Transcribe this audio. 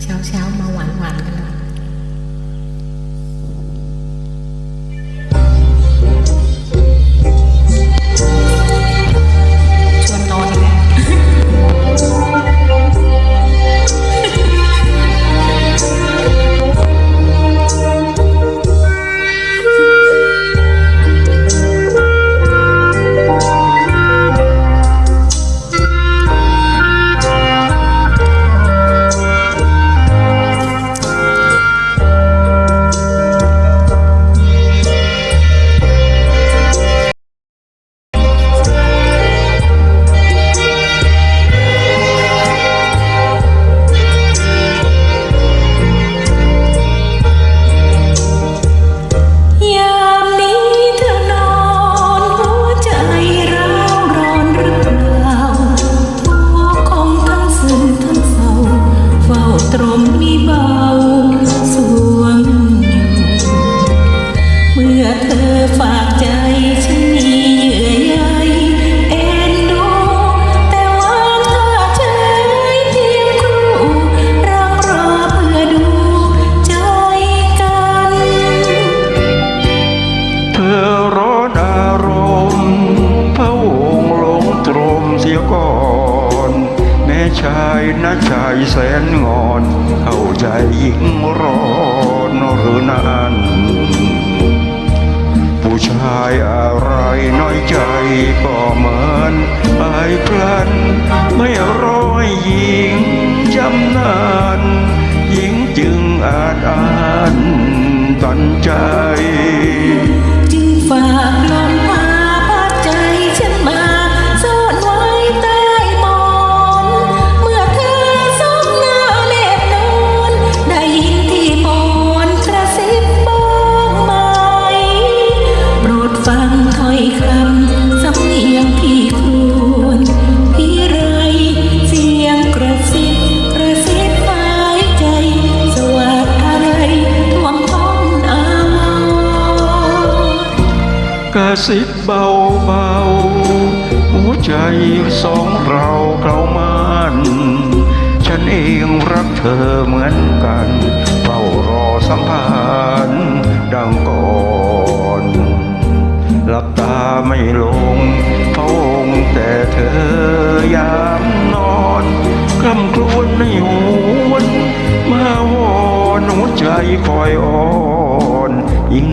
เช้ นะชายแสนงอนเข้าใจหญิงร้อนหรือนั้นผู้ชายอะไรน้อยใจก็เหมือนไอ้พลัน ไม่ร้อยหญิงจำนานหญิงจึงอาจอ่านตันใจ จึงฝากลม ระซิบเบาเบาหัวใจสองเราเขามันฉันเองรักเธอเหมือนกันเฝ้ารอสัมพันธ์ดังก่อนหลับตาไม่ลงพระองค์แต่เธอยามนอนคำครวญในหวนมาวอนหัวใจคอยอ่อนยิ่ง